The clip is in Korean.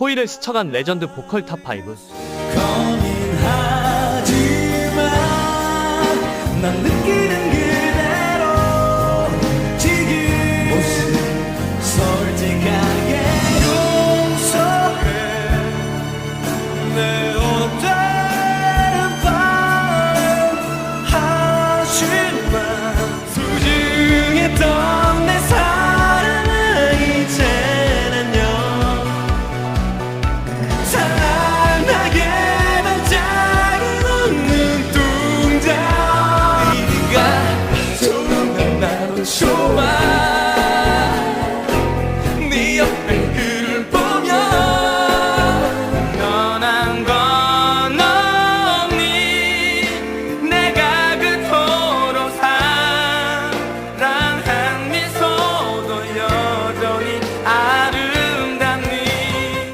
포일을 스쳐간 레전드 보컬 탑5 고민하지마 난 느끼 chuva.